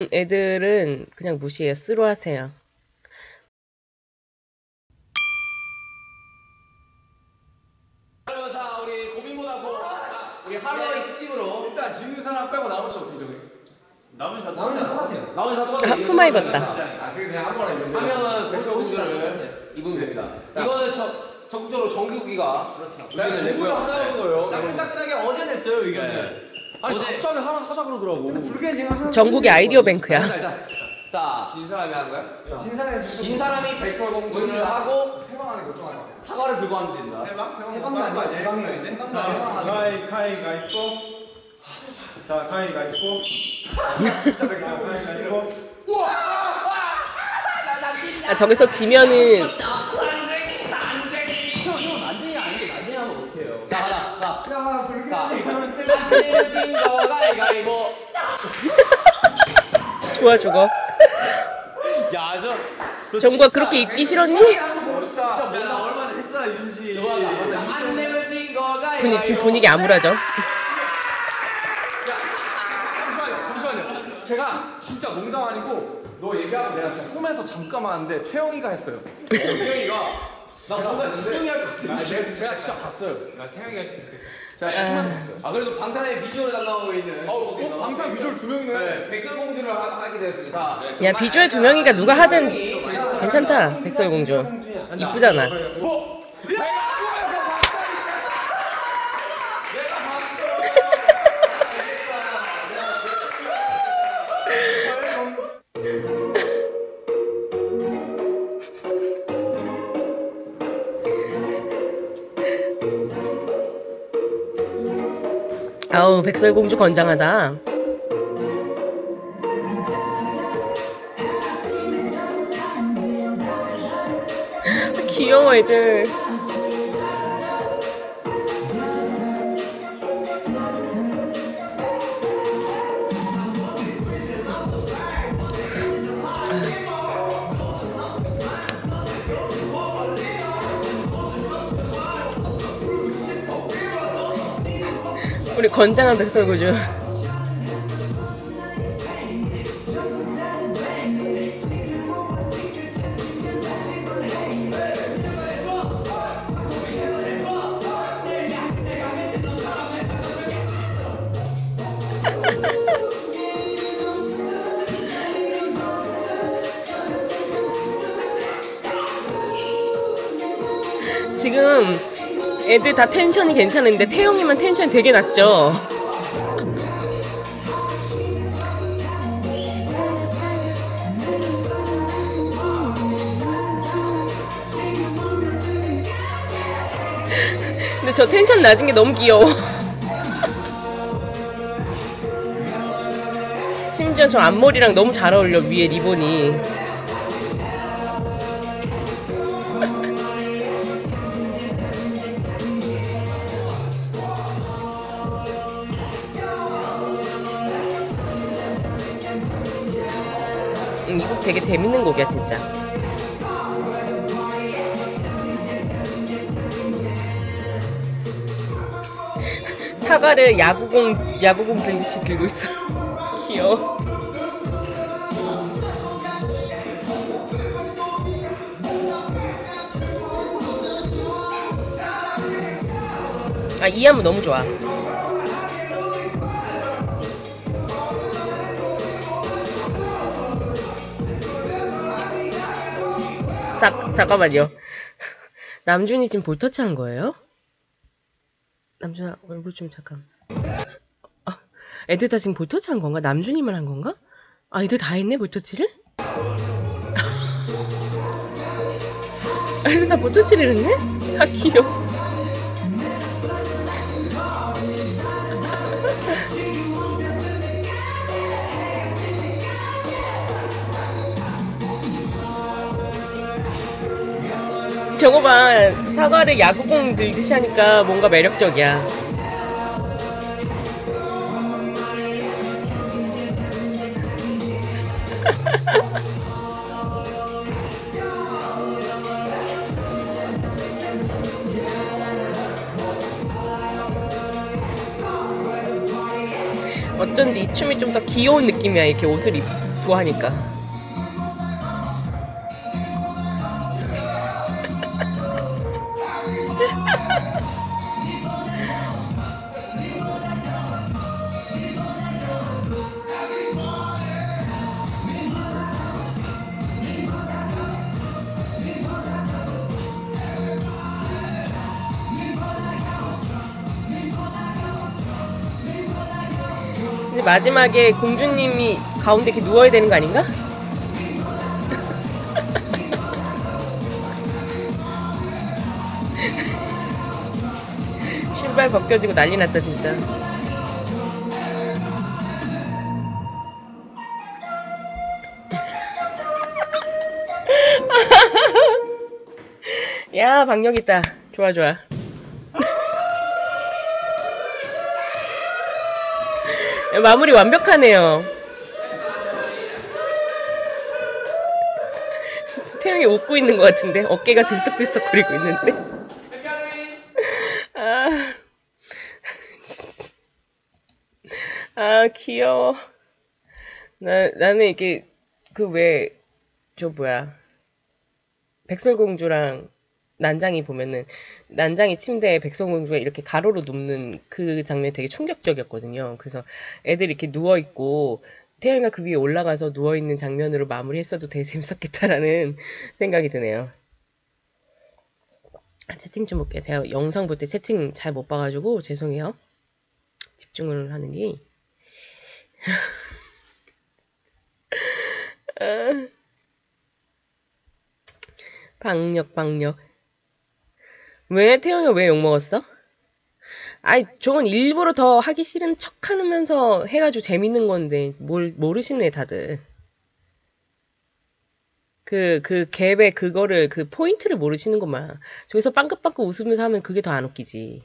애들은 그냥 무시해요. 쓰로 하세요. 자 우리 고민보다 고 우리 하루의 특집으로 일단 지는 사람 빼고 나머지 어떻게 정해? 나머지 다 나머지 똑같아요. 나머지 다 아, 똑같아 푸마 입었다. 아 그게 그냥 입으면 돼. 하면은 백설 공주를 입으면 됩니다 이거는 저 적극적으로 정규기가 그렇죠. 자, 의견을 내고요 하자는 거예요. 따끈따끈하게 어제 냈어요 의견을. 네. 아니 어제- 갑자기 하라 하자 그러더라고. 전국의 아이디어 뱅크야. 자, 진 사람이 하는 거야? 진 사람이 진 사람이 백설 공주를 하고 세방 안에 결정할 거. 사과를 들고 하면 된다 자. 가위 가위가 있고. 자, 가위가 있고. 진짜 백설 가위가 있고. 아, 저기서 지면은 자 하나 자 야. 자, 안 내려진 거 가위가위보 좋아 저거. 야 저 정국아 그렇게 입기 싫었니? 진짜 몰라 얼마나 했잖아 윤지. 안 내려진 거 분위, 가위가위보 지금 분위기 암울하죠. 잠시만요, 잠시만요. 제가 진짜 농담 아니고 너 얘기하고 내가 진짜 꿈에서 잠깐 왔는데 태영이가 했어요. 태영이가 나 뭔가 집중이 할 것 같아. 아, 내가 제가 진짜 봤어요. 나 태영이가 했는데. 제가 꿈에서 봤어요. 아 그래도 방탄의 비주얼을 달라고 있는 어, 어, 방탄 비주얼 두 명이네. 네, 백설공주를 하, 하게 되었습니다 야 비주얼 두 명이가 누가 하든 괜찮다. 백설공주. 이쁘잖아. 어? 내 아우 백설공주 건장하다. 귀여워 애들. 우리 건장한 백설공주. 지금 애들 다 텐션이 괜찮은데 태용이만 텐션 되게 낮죠? 근데 저 텐션 낮은 게 너무 귀여워. 심지어 저 앞머리랑 너무 잘 어울려, 위에 리본이. 되게 재밌는 곡이야, 진짜. 사과를 야구공, 야구공 들듯이 들고 있어. 귀여워. 아, 이 안무 너무 좋아. 자, 잠깐만요. 남준이 지금 볼터치 한 거예요? 남준아, 얼굴 좀 잠깐. 아, 애들 다 지금 볼터치 한 건가? 남준이만 한 건가? 아, 애들 다 했네, 볼터치를? 아, 애들 다 볼터치를 했네? 아, 귀여워. 저거 봐. 사과를 야구공 들듯이 하니까 뭔가 매력적이야. 어쩐지 이 춤이 좀 더 귀여운 느낌이야. 이렇게 옷을 입, 웃고 하니까. 마지막에 공주님이 가운데 이렇게 누워야 되는 거 아닌가? 신발 벗겨지고 난리 났다 진짜. 야 박력 있다. 좋아 좋아. 마무리 완벽하네요. 태영이 웃고 있는 것 같은데 어깨가 들썩들썩거리고 있는데. 아, 아 귀여워. 나 나는 이게 그 왜 저 뭐야 백설공주랑 난장이 보면은 난장이 침대에 백설공주가 이렇게 가로로 눕는 그 장면이 되게 충격적이었거든요. 그래서 애들이 이렇게 누워 있고 태영이가 그 위에 올라가서 누워 있는 장면으로 마무리했어도 되게 재밌었겠다라는 생각이 드네요. 아, 채팅 좀 볼게요. 제가 영상 볼 때 채팅 잘 못 봐가지고 죄송해요. 집중을 하느니. 아. 박력 박력. 왜 태영이가 왜 욕먹었어? 아이 저건 일부러 더 하기 싫은 척 하면서 해가지고 재밌는 건데 뭘 모르시네 다들. 그 그 갭의 그거를 그 포인트를 모르시는구만. 저기서 빵긋빵긋 웃으면서 하면 그게 더 안 웃기지